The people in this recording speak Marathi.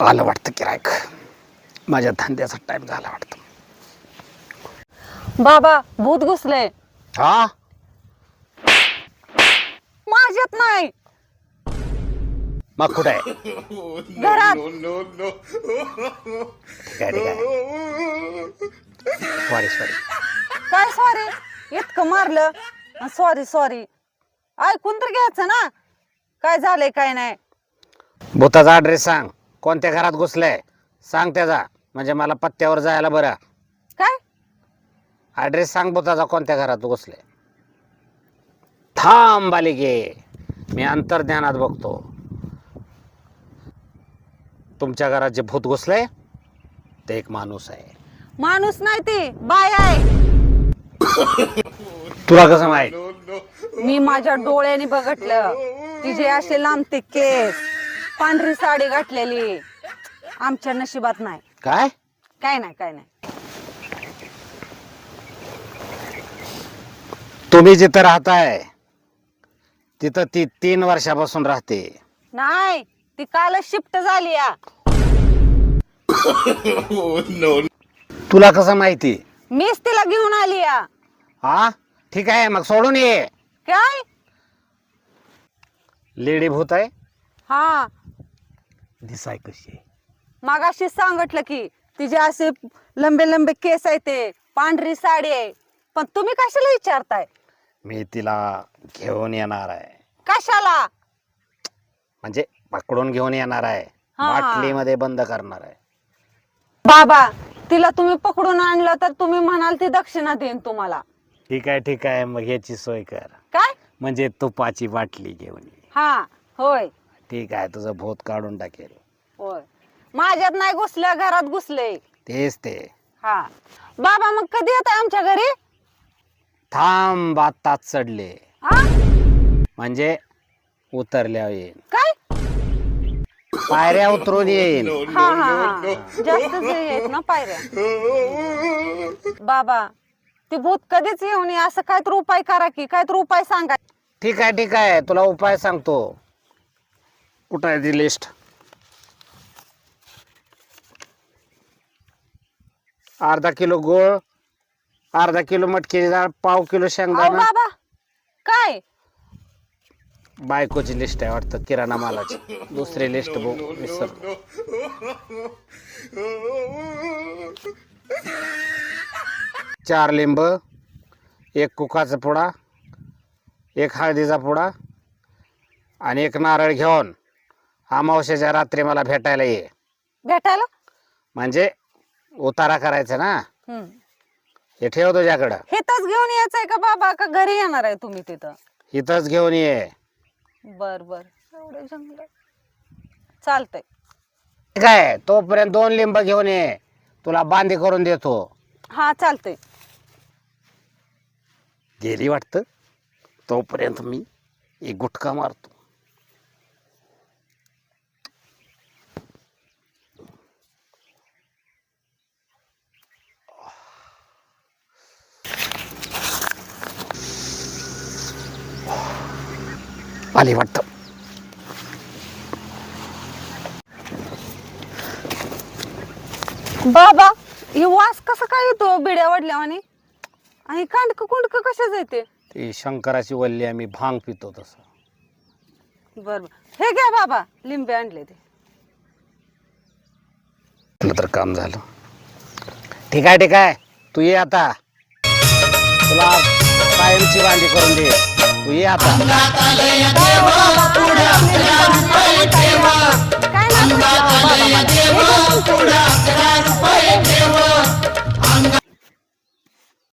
आलं वाटतं गिरायक माझ्या धंद्याचा टाइम झाला वाटतं. बाबा भूत घुसले. हा? माझ्यात नाही. मग कुठे आहे? घरात. ठीक आहे ठीक आहे सॉरी सॉरी काय सॉरी इतकं मारलं. सॉरी सॉरी ऐकून तर घ्यायचं ना. काय झालंय काय नाही. भूताचा ॲड्रेस सांग. कोणत्या घरात घुसलंय? सांग त्याचा. म्हणजे मला पत्त्यावर जायला बरं. काय? ॲड्रेस सांग भूताचा कोणत्या घरात घुसले थांब बालिके. मी अंतर्ज्ञानात बघतो. तुमच्या घरात जे भूत घुसलंय ते एक माणूस आहे. माणूस नाही ती बाय आहे. तुला कसं माहीत? मी माझ्या डोळ्याने बघितलं. तिचे असे लांबते केस पांढरी साडी घातलेली. आमच्या नशिबात नाही. काय? काय नाही काय नाही. तुम्ही जिथं राहताय तिथं ती तीन वर्षापासून राहते. नाही ती कालच शिफ्ट झाली या. तुला कसं माहिती? मीच तिला घेऊन आली या. हा? ठीक आहे मग सोडून ये. काय? लेडी भूत आहे? हा. दिसाय कशी आहे? मागाशी सांगितलं की तिचे असे लंबे लंबे केस आहे ते पांढरी साडी आहे. पण तुम्ही कशाला विचारताय? मी तिला घेऊन येणार आहे. कशाला? म्हणजे पकडून घेऊन येणार आहे. हा. बाटलीमध्ये बंद करणार आहे. बाबा तिला तुम्ही पकडून आणलं तर तुम्ही म्हणाल ती दक्षिणा देईन तुम्हाला. ठीक आहे ठीक आहे. मग याची सोय कर. काय? म्हणजे तुपाची बाटली घेऊन ये. हा होय. ठीक आहे तुझं भूत काढून टाकेल. होय. माझ्यात नाही घुसलं घरात घुसले तेच ते. हा. बाबा मग कधी येत आमच्या घरी? थांब आत्ताच चढले. हा? म्हणजे उतरल्या येईल काय? पायऱ्या उतरून येईल हा हा हा. जास्त आहेत ना पायऱ्या. बाबा ती भूत कधीच येऊन असं काय तर उपाय करा की काय तर उपाय सांगा. ठीक आहे ठीक आहे. तुला उपाय सांगतो. कुठं आहे ती लिस्ट अर्धा किलो गोळ अर्धा किलो मटकीची डाळ पाव किलो अहो शेंगदाणा बाबा काय? बायकोची लिस्ट आहे वाटतं किराणा मालाची. दुसरी लिस्ट बघ विसर चार लिंब एक कुकाचा पुडा एक हळदीचा पुडा आणि एक नारळ घेऊन. अमावस्याच्या रात्री मला भेटायला ये. भेटायला? म्हणजे उतारा करायचा ना. हम्म. हे ठेव तुझ्याकडं. हेतच घेऊन यायचंय का बाबा? का घरी येणार आहे तुम्ही तिथं? इथंच घेऊन ये. बर बर. एवढे जंगल चालतंय. आहे. तोपर्यंत दोन लिंब घेऊन ये. तुला बांधी करून देतो. हा चालतंय. गेली वाटतं? तोपर्यंत मी एक गुटखा मारतो. आली वाटतं. बाबा हे वास कसा काय येतो बिड्या वडल्यावानी आणि कांडक कुंडक कशाच येते ती? शंकराची वल्ली आम्ही भांग पितो तसं. बर बर. हे घ्या बाबा लिंबे आणले ते. तर काम झालं. ठीक आहे ठीक आहे. तू ये आता. तुला कायमची बांधी करून दे ये आता